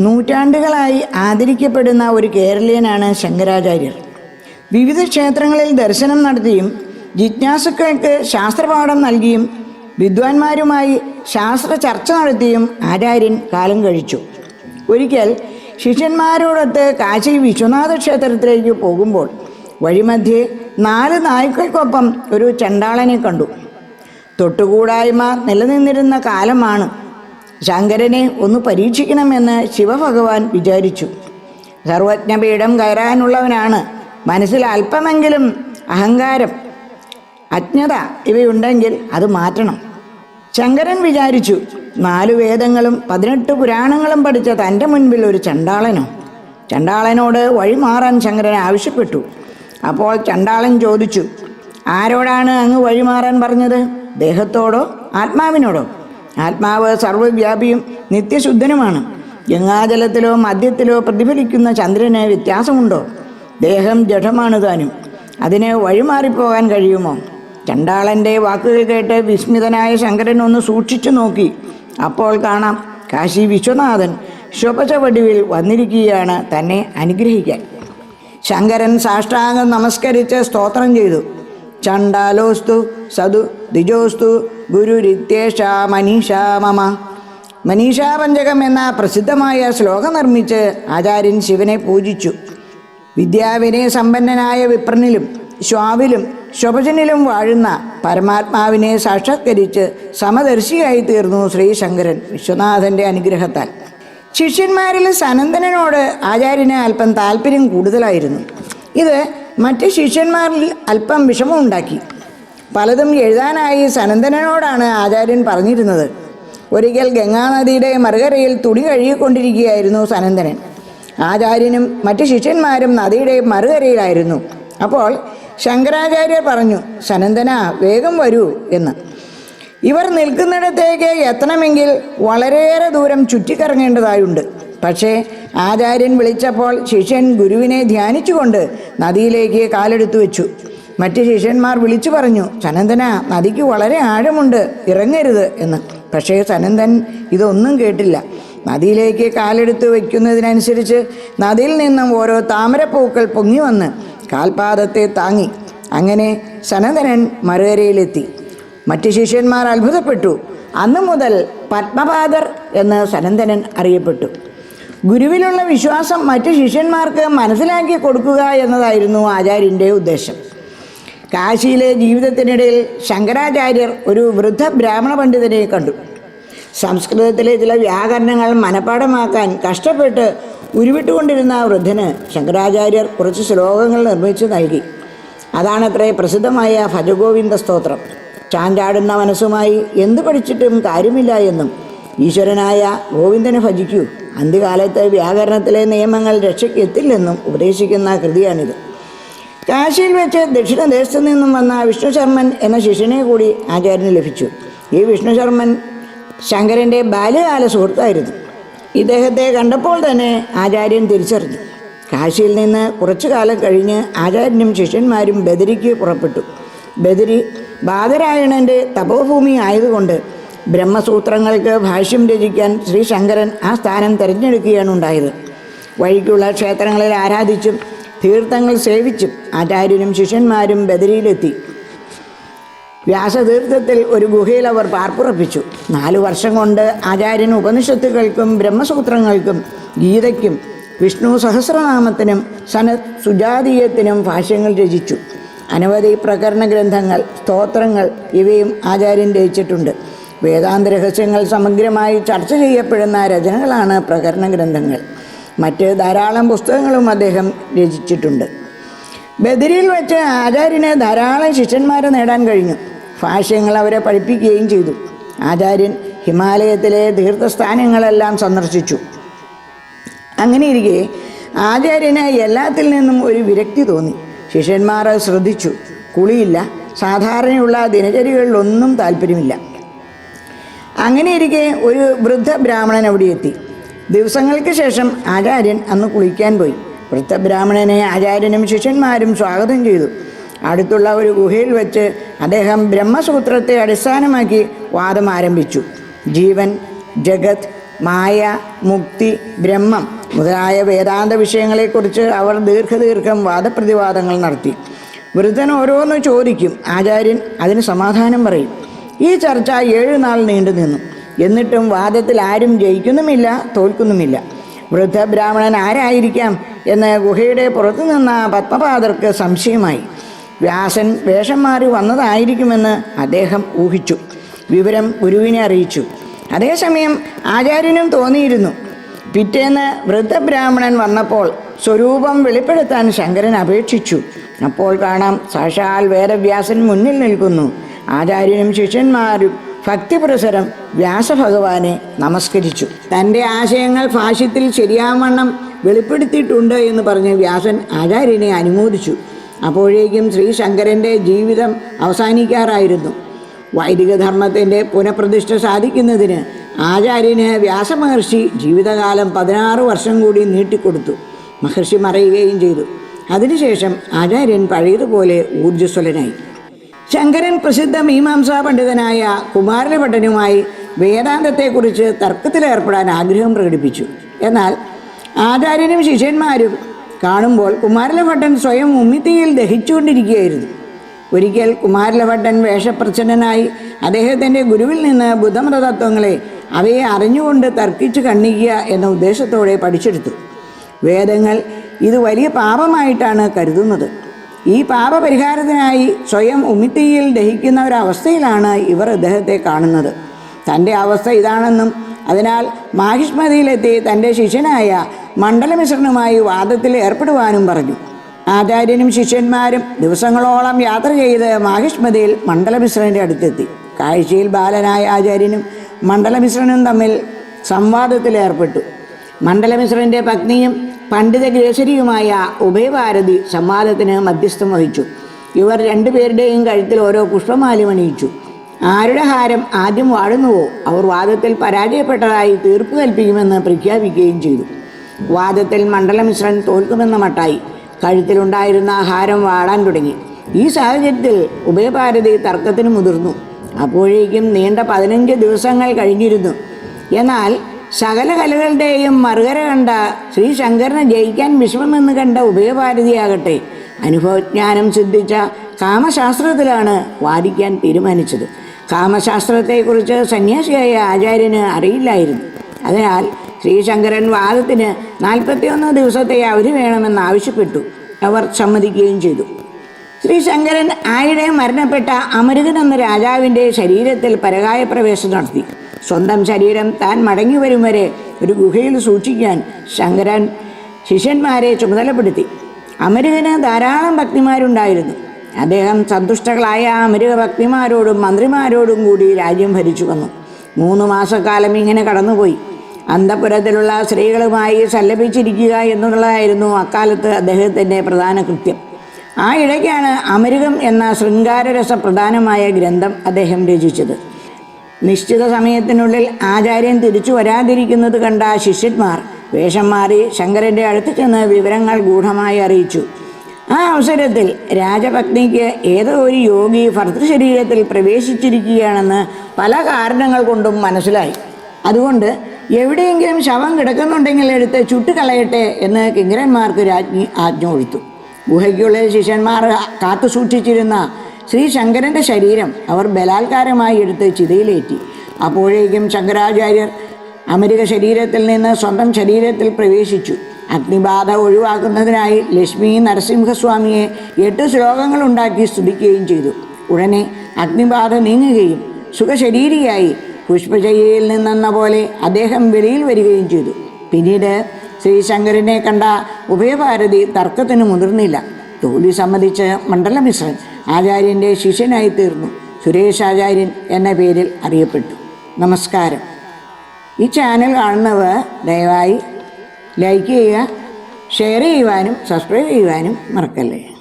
നൂറ്റാണ്ടുകളായി ആദരിക്കപ്പെടുന്ന ഒരു കേരളീയനാണ് ശങ്കരാചാര്യർ. വിവിധ ക്ഷേത്രങ്ങളിൽ ദർശനം നടത്തിയും ജിജ്ഞാസുക്കൾക്ക് ശാസ്ത്രപാഠം നൽകിയും വിദ്വാൻമാരുമായി ശാസ്ത്ര ചർച്ച നടത്തിയും ആചാര്യൻ കാലം കഴിച്ചു. ഒരിക്കൽ ശിഷ്യന്മാരോടൊത്ത് കാശി വിശ്വനാഥ ക്ഷേത്രത്തിലേക്ക് പോകുമ്പോൾ വഴിമധ്യേ നാല് നായ്ക്കൾക്കൊപ്പം ഒരു ചണ്ടാളനെ കണ്ടു. തൊട്ടുകൂടായ്മ നിലനിന്നിരുന്ന കാലമാണ് ശങ്കരനെ ഒന്ന് പരീക്ഷിക്കണമെന്ന് ശിവഭഗവാൻ വിചാരിച്ചു. സർവജ്ഞപീഠം കയറാനുള്ളവനാണ്. മനസ്സിൽ അല്പമെങ്കിലും അഹങ്കാരം അജ്ഞത ഇവയുണ്ടെങ്കിൽ അത് മാറ്റണം. ശങ്കരൻ വിചാരിച്ചു നാലു വേദങ്ങളും പതിനെട്ട് പുരാണങ്ങളും പഠിച്ച തന്റെ മുൻപിൽ ഒരു ചണ്ടാളനോ. ചണ്ടാളനോട് വഴിമാറാൻ ശങ്കരൻ ആവശ്യപ്പെട്ടു. അപ്പോൾ ചണ്ടാളൻ ചോദിച്ചു ആരോടാണ് അങ്ങ് വഴിമാറാൻ പറഞ്ഞത്? ദേഹത്തോടോ ആത്മാവിനോടോ? ആത്മാവ് സർവവ്യാപിയും നിത്യശുദ്ധനുമാണ്. ഗംഗാജലത്തിലോ മദ്യത്തിലോ പ്രതിഫലിക്കുന്ന ചന്ദ്രന് വ്യത്യാസമുണ്ടോ? ദേഹം ജഡമാണ് താനും. അതിന് വഴിമാറിപ്പോകാൻ കഴിയുമോ? ചണ്ടാളന്റെ വാക്കുകൾ കേട്ട് വിസ്മിതനായ ശങ്കരൻ ഒന്ന് സൂക്ഷിച്ചു നോക്കി. അപ്പോൾ കാണാം കാശി വിശ്വനാഥൻ ശുഭചവടിവിൽ വന്നിരിക്കുകയാണ് തന്നെ അനുഗ്രഹിക്കാൻ. ശങ്കരൻ സാഷ്ടാംഗം നമസ്കരിച്ച് സ്തോത്രം ചെയ്തു. ചണ്ടാലോസ്തു സതു ദിജോസ്തു ഗുരുരിത്യേഷ മനീഷാ മമ. മനീഷാപഞ്ചകം എന്ന പ്രസിദ്ധമായ ശ്ലോകം നിർമ്മിച്ച് ആചാര്യൻ ശിവനെ പൂജിച്ചു. വിദ്യാവിനയ സമ്പന്നനായ വിപ്രനിലും ശ്വാവിലും ശുഭജനിലും വാഴുന്ന പരമാത്മാവിനെ സാക്ഷാത്കരിച്ച് സമദർശിയായി തീർന്നു ശ്രീശങ്കരൻ വിശ്വനാഥന്റെ അനുഗ്രഹത്താൽ. ശിഷ്യന്മാരിൽ സനന്ദനോട് ആചാര്യന് അല്പം താല്പര്യം കൂടുതലായിരുന്നു. ഇത് മറ്റ് ശിഷ്യന്മാരിൽ അല്പം വിഷമമുണ്ടാക്കി. പലതും എഴുതാനായി സനന്ദനോടാണ് ആചാര്യൻ പറഞ്ഞിരുന്നത്. ഒരിക്കൽ ഗംഗാനദിയുടെ മറുകരയിൽ തുണി കഴുകിക്കൊണ്ടിരിക്കുകയായിരുന്നു സനന്ദനൻ ആചാര്യനും മറ്റ് ശിഷ്യന്മാരും നദിയുടെ മറുകരയിലായിരുന്നു. അപ്പോൾ ശങ്കരാചാര്യർ പറഞ്ഞു സനന്ദന വേഗം വരൂ എന്ന്. ഇവർ നിൽക്കുന്നിടത്തേക്ക് എത്തണമെങ്കിൽ വളരെയേറെ ദൂരം ചുറ്റിക്കറങ്ങേണ്ടതായുണ്ട്. പക്ഷേ ആചാര്യൻ വിളിച്ചപ്പോൾ ശിഷ്യൻ ഗുരുവിനെ ധ്യാനിച്ചുകൊണ്ട് നദിയിലേക്ക് കാലെടുത്തു വെച്ചു. മറ്റ് ശിഷ്യന്മാർ വിളിച്ചു പറഞ്ഞു സനന്ദന നദിക്ക് വളരെ ആഴമുണ്ട് ഇറങ്ങരുത് എന്ന്. പക്ഷേ സനന്ദൻ ഇതൊന്നും കേട്ടില്ല. നദിയിലേക്ക് കാലെടുത്ത് വയ്ക്കുന്നതിനനുസരിച്ച് നദിയിൽ നിന്നും ഓരോ താമരപ്പൂക്കൾ പൊങ്ങി വന്ന് കാൽപാദത്തെ താങ്ങി. അങ്ങനെ സനന്ദനൻ മറുകരയിലെത്തി. മറ്റ് ശിഷ്യന്മാർ അത്ഭുതപ്പെട്ടു. അന്നു മുതൽ പത്മപാദർ എന്ന് സനന്ദനൻ അറിയപ്പെട്ടു. ഗുരുവിലുള്ള വിശ്വാസം മറ്റ് ശിഷ്യന്മാർക്ക് മനസ്സിലാക്കി കൊടുക്കുക എന്നതായിരുന്നു ആചാര്യന്റെ ഉദ്ദേശം. കാശിയിലെ ജീവിതത്തിനിടയിൽ ശങ്കരാചാര്യർ ഒരു വൃദ്ധ ബ്രാഹ്മണ പണ്ഡിതനെ കണ്ടു. സംസ്കൃതത്തിലെ ചില വ്യാകരണങ്ങൾ മനഃപ്പാഠമാക്കാൻ കഷ്ടപ്പെട്ട് ഉരുവിട്ടുകൊണ്ടിരുന്ന വൃദ്ധന് ശങ്കരാചാര്യർ കുറച്ച് ശ്ലോകങ്ങൾ നിർമ്മിച്ചു നൽകി. അതാണത്രേ പ്രസിദ്ധമായ ഭജഗോവിന്ദ സ്തോത്രം. ചാഞ്ചാടുന്ന മനസ്സുമായി എന്തു പഠിച്ചിട്ടും കാര്യമില്ല എന്നും ഈശ്വരനായ ഗോവിന്ദനെ ഭജിക്കൂ. അന്ത്യകാലത്ത് വ്യാകരണത്തിലെ നിയമങ്ങൾ രക്ഷയ്ക്ക് എത്തില്ലെന്നും ഉപദേശിക്കുന്ന കൃതിയാണിത്. കാശിയിൽ വെച്ച് ദക്ഷിണദേശത്തു നിന്നും വന്ന വിഷ്ണു ശർമ്മൻ എന്ന ശിഷ്യനെ കൂടി ആചാര്യന് ലഭിച്ചു. ഈ വിഷ്ണു ശർമ്മൻ ശങ്കരന്റെ ബാല്യകാല സുഹൃത്തായിരുന്നു. ഇദ്ദേഹത്തെ കണ്ടപ്പോൾ തന്നെ ആചാര്യൻ തിരിച്ചറിഞ്ഞു. കാശിയിൽ നിന്ന് കുറച്ചു കാലം കഴിഞ്ഞ് ആചാര്യനും ശിഷ്യന്മാരും ബദരിക്ക് പുറപ്പെട്ടു. ബദരി ബാദരായണന്റെ തപോഭൂമി ആയതുകൊണ്ട് ബ്രഹ്മസൂത്രങ്ങൾക്ക് ഭാഷ്യം രചിക്കാൻ ശ്രീ ശങ്കരൻ ആ സ്ഥാനം തിരഞ്ഞെടുക്കുകയാണ് ഉണ്ടായത്. വഴിക്കുള്ള ക്ഷേത്രങ്ങളിൽ ആരാധിച്ചും തീർത്ഥങ്ങൾ സേവിച്ചു. ആചാര്യനും ശിഷ്യന്മാരും ബദരിയിലെത്തി. വ്യാസതീർത്ഥത്തിൽ ഒരു ഗുഹയിൽ അവർ പാർപ്പുറപ്പിച്ചു. നാലു വർഷം കൊണ്ട് ആചാര്യൻ ഉപനിഷത്തുകൾക്കും ബ്രഹ്മസൂത്രങ്ങൾക്കും ഗീതയ്ക്കും വിഷ്ണു സഹസ്രനാമത്തിനും സനത് സുജാതീയത്തിനും ഭാഷ്യങ്ങൾ രചിച്ചു. അനവധി പ്രകരണ ഗ്രന്ഥങ്ങൾ സ്തോത്രങ്ങൾ ഇവയും ആചാര്യൻ രചിച്ചിട്ടുണ്ട്. വേദാന്ത രഹസ്യങ്ങൾ സമഗ്രമായി ചർച്ച ചെയ്യപ്പെടുന്ന രചനകളാണ് പ്രകരണ ഗ്രന്ഥങ്ങൾ. മറ്റ് ധാരാളം പുസ്തകങ്ങളും അദ്ദേഹം രചിച്ചിട്ടുണ്ട്. ബദരിയിൽ വെച്ച് ആചാര്യന് ധാരാളം ശിഷ്യന്മാരെ നേടാൻ കഴിഞ്ഞു. ഭാഷ്യങ്ങൾ അവരെ പഠിപ്പിക്കുകയും ചെയ്തു. ആചാര്യൻ ഹിമാലയത്തിലെ തീർത്ഥസ്ഥാനങ്ങളെല്ലാം സന്ദർശിച്ചു. അങ്ങനെ ഇരിക്കെ ആചാര്യന് എല്ലാത്തിൽ നിന്നും ഒരു വിരക്തി തോന്നി. ശിഷ്യന്മാർ ശ്രദ്ധിച്ചു. കുളിയില്ല. സാധാരണയുള്ള ദിനചര്യകളിലൊന്നും താല്പര്യമില്ല. അങ്ങനെ ഇരിക്കെ ഒരു വൃദ്ധ ബ്രാഹ്മണൻ അവിടെ എത്തി ദിവസങ്ങൾക്ക് ശേഷം ആചാര്യൻ അന്ന് കുളിക്കാൻ പോയി. വൃദ്ധ ബ്രാഹ്മണനെ ആചാര്യനും ശിഷ്യന്മാരും സ്വാഗതം ചെയ്തു. അടുത്തുള്ള ഒരു ഗുഹയിൽ വെച്ച് അദ്ദേഹം ബ്രഹ്മസൂത്രത്തെ അടിസ്ഥാനമാക്കി വാദം ആരംഭിച്ചു. ജീവൻ ജഗത് മായ മുക്തി ബ്രഹ്മം മുതലായ വേദാന്ത വിഷയങ്ങളെക്കുറിച്ച് അവർ ദീർഘദീർഘം വാദപ്രതിവാദങ്ങൾ നടത്തി. വൃദ്ധൻ ഓരോന്ന് ചോദിക്കും. ആചാര്യൻ അതിന് സമാധാനം പറയും. ഈ ചർച്ച ഏഴ് നാൾ നീണ്ടു നിന്നു എന്നിട്ടും വാദത്തിൽ ആരും ജയിക്കുന്നുമില്ല തോൽക്കുന്നുമില്ല. വൃദ്ധ ബ്രാഹ്മണൻ ആരായിരിക്കാം എന്ന് ഗുഹയുടെ പുറത്തു നിന്ന പത്മപാദർക്ക് സംശയമായി. വ്യാസൻ വേഷം മാറി വന്നതായിരിക്കുമെന്ന് അദ്ദേഹം ഊഹിച്ചു. വിവരം ഗുരുവിനെ അറിയിച്ചു. അതേസമയം ആചാര്യനും തോന്നിയിരുന്നു. പിറ്റേന്ന് വൃദ്ധബ്രാഹ്മണൻ വന്നപ്പോൾ സ്വരൂപം വെളിപ്പെടുത്താൻ ശങ്കരൻ അപേക്ഷിച്ചു. അപ്പോൾ കാണാം സാക്ഷാൽ വേദവ്യാസൻ മുന്നിൽ നിൽക്കുന്നു. ആചാര്യനും ശിഷ്യന്മാരും ഭക്തിപുരസരം വ്യാസഭഗവാനെ നമസ്കരിച്ചു. തന്റെ ആശയങ്ങൾ ഭാഷ്യത്തിൽ ശരിയാവണ്ണം വെളിപ്പെടുത്തിയിട്ടുണ്ട് എന്ന് പറഞ്ഞ് വ്യാസൻ ആചാര്യനെ അനുമോദിച്ചു. അപ്പോഴേക്കും ശ്രീ ശങ്കരന്റെ ജീവിതം അവസാനിക്കാറായിരുന്നു. വൈദിക ധർമ്മത്തിന്റെ പുനഃപ്രതിഷ്ഠ സാധിക്കുന്നതിന് ആചാര്യന് വ്യാസമഹർഷി ജീവിതകാലം പതിനാറ് വർഷം കൂടി നീട്ടിക്കൊടുത്തു. മഹർഷി മറയുകയും ചെയ്തു. അതിനുശേഷം ആചാര്യൻ പഴയതുപോലെ ഊർജസ്വലനായി. ശങ്കരൻ പ്രസിദ്ധ മീമാംസാ പണ്ഡിതനായ കുമാരഭട്ടനുമായി വേദാന്തത്തെക്കുറിച്ച് തർക്കത്തിലേർപ്പെടാൻ ആഗ്രഹം പ്രകടിപ്പിച്ചു. എന്നാൽ ആചാര്യനും ശിഷ്യന്മാരും കാണുമ്പോൾ കുമാരലഭട്ടൻ സ്വയം ഉമ്മിത്തിയിൽ ദഹിച്ചുകൊണ്ടിരിക്കുകയായിരുന്നു. ഒരിക്കൽ കുമാരലഭട്ടൻ വേഷപ്രച്ഛന്നനായി അദ്ദേഹത്തിന്റെ ഗുരുവിൽ നിന്ന് ബുദ്ധമതതത്വങ്ങളെ അവയെ അറിഞ്ഞുകൊണ്ട് തർക്കിച്ചു കണ്ണിക്കുക എന്ന ഉദ്ദേശത്തോടെ പഠിച്ചെടുത്തു. വേദങ്ങൾ ഇത് വലിയ പാപമായിട്ടാണ് കരുതുന്നത്. ഈ പാപപരിഹാരത്തിനായി സ്വയം ഉമിത്തിയിൽ ദഹിക്കുന്ന ഒരവസ്ഥയിലാണ് ഇവർ ഇദ്ദേഹത്തെ കാണുന്നത്. തന്റെ അവസ്ഥ ഇതാണെന്നും അതിനാൽ മാഹിഷ്മതിയിലെത്തി തന്റെ ശിഷ്യനായ മണ്ഡലമിശ്രനുമായി വാദത്തിൽ ഏർപ്പെടുവാനും പറഞ്ഞു. ആചാര്യനും ശിഷ്യന്മാരും ദിവസങ്ങളോളം യാത്ര ചെയ്ത് മാഹിഷ്മതിയിൽ മണ്ഡലമിശ്രന്റെ അടുത്തെത്തി. കാഴ്ചയിൽ ബാലനായ ആചാര്യനും മണ്ഡലമിശ്രനും തമ്മിൽ സംവാദത്തിൽ സംവാദത്തിലേർപ്പെട്ടു മണ്ഡലമിശ്രന്റെ പത്നിയും പണ്ഡിത ഗ്രേസരിയുമായ ഉഭയഭാരതി സംവാദത്തിന് മധ്യസ്ഥം വഹിച്ചു. ഇവർ രണ്ടുപേരുടെയും കഴുത്തിൽ ഓരോ പുഷ്പമാലിമണിയിച്ചു ആരുടെ ഹാരം ആദ്യം വാഴുന്നുവോ അവർ വാദത്തിൽ പരാജയപ്പെട്ടതായി തീർപ്പ് കൽപ്പിക്കുമെന്ന് പ്രഖ്യാപിക്കുകയും ചെയ്തു. വാദത്തിൽ മണ്ഡലമിശ്രൻ തോൽക്കുമെന്ന മട്ടായി കഴുത്തിലുണ്ടായിരുന്ന ഹാരം വാടാൻ തുടങ്ങി. ഈ സാഹചര്യത്തിൽ ഉഭയഭാരതി തർക്കത്തിന് മുതിർന്നു. അപ്പോഴേക്കും നീണ്ട പതിനഞ്ച് ദിവസങ്ങൾ കഴിഞ്ഞിരുന്നു. എന്നാൽ സകല കലകളുടെയും മറുകര കണ്ട ശ്രീ ശങ്കരനെ ജയിക്കാൻ വിഷമമെന്ന് കണ്ട ഉഭയഭാരതിയാകട്ടെ അനുഭവജ്ഞാനം സിദ്ധിച്ച കാമശാസ്ത്രത്തിലാണ് വാദിക്കാൻ തീരുമാനിച്ചത്. കാമശാസ്ത്രത്തെക്കുറിച്ച് സന്യാസിയായ ആചാര്യന് അറിയില്ലായിരുന്നു. അതിനാൽ ശ്രീശങ്കരൻ വാദത്തിന് നാൽപ്പത്തിയൊന്ന് ദിവസത്തെ അവധി വേണമെന്ന് ആവശ്യപ്പെട്ടു. അവർ സമ്മതിക്കുകയും ചെയ്തു. ശ്രീശങ്കരൻ ആയിടെ മരണപ്പെട്ട അമരുകൻ എന്ന രാജാവിന്റെ ശരീരത്തിൽ പരകായ പ്രവേശം നടത്തി. സ്വന്തം ശരീരം താൻ മടങ്ങി വരും വരെ ഒരു ഗുഹയിൽ സൂക്ഷിക്കാൻ ശങ്കരൻ ശിഷ്യന്മാരെ ചുമതലപ്പെടുത്തി. അമരുകന് ധാരാളം ഭക്തിമാരുണ്ടായിരുന്നു. അദ്ദേഹം സന്തുഷ്ടകളായ അമരുക ഭക്തിമാരോടും മന്ത്രിമാരോടും കൂടി രാജ്യം ഭരിച്ചു വന്നു. മൂന്ന് മാസക്കാലം ഇങ്ങനെ കടന്നുപോയി. അന്തപുരത്തിലുള്ള സ്ത്രീകളുമായി സല്ലപിച്ചിരിക്കുക എന്നുള്ളതായിരുന്നു അക്കാലത്ത് അദ്ദേഹത്തിന്റെ പ്രധാന കൃത്യം. ആ ഇടയ്ക്കാണ് അമരുകം എന്ന ശൃംഗാരരസ പ്രധാനമായ ഗ്രന്ഥം അദ്ദേഹം രചിച്ചത്. നിശ്ചിത സമയത്തിനുള്ളിൽ ആചാര്യൻ തിരിച്ചു വരാതിരിക്കുന്നത് കണ്ട ശിഷ്യന്മാർ വേഷം മാറി ശങ്കരന്റെ അടുത്ത് ചെന്ന് വിവരങ്ങൾ ഗൂഢമായി അറിയിച്ചു. ആ അവസരത്തിൽ രാജപത്നിക്ക് ഏതോ ഒരു യോഗി ഭർത്തൃശരീരത്തിൽ പ്രവേശിച്ചിരിക്കുകയാണെന്ന് പല കാരണങ്ങൾ കൊണ്ടും മനസ്സിലായി. അതുകൊണ്ട് എവിടെയെങ്കിലും ശവം കിടക്കുന്നുണ്ടെങ്കിൽ എടുത്ത് ചുട്ടുകളയട്ടെ എന്ന് കിങ്കരന്മാർക്ക് രാജ്ഞി ആജ്ഞ കൊടുത്തു ഗുഹയ്ക്കുള്ളിൽ ശിഷ്യന്മാർ കാത്തു സൂക്ഷിച്ചിരുന്ന ശ്രീ ശങ്കരന്റെ ശരീരം അവർ ബലാത്കാരമായി എടുത്ത് ചിതയിലേറ്റി. അപ്പോഴേക്കും ശങ്കരാചാര്യർ അമരിക ശരീരത്തിൽ നിന്ന് സ്വന്തം ശരീരത്തിൽ പ്രവേശിച്ചു. അഗ്നിബാധ ഒഴിവാക്കുന്നതിനായി ലക്ഷ്മി നരസിംഹസ്വാമിയെ എട്ട് ശ്ലോകങ്ങൾ ഉണ്ടാക്കി സ്തുതിക്കുകയും ചെയ്തു. ഉടനെ അഗ്നിബാധ നീങ്ങുകയും സുഖശരീരിയായി പുഷ്പചയ്യയിൽ നിന്നെന്ന പോലെ അദ്ദേഹം വെളിയിൽ വരികയും ചെയ്തു. പിന്നീട് ശ്രീശങ്കരനെ കണ്ട ഉഭയഭാരതി തർക്കത്തിന് മുതിർന്നില്ല. തോൽവി സംബന്ധിച്ച മണ്ഡലമിശ്രൻ ആചാര്യന്റെ ശിഷ്യനായി തീർന്നു. സുരേഷ് ആചാര്യൻ എന്ന പേരിൽ അറിയപ്പെട്ടു. നമസ്കാരം. ഈ ചാനൽ കാണുന്നവർ ദയവായി ലൈക്ക് ചെയ്യുക ഷെയർ ചെയ്യുവാനും സബ്സ്ക്രൈബ് ചെയ്യുവാനും മറക്കല്ലേ?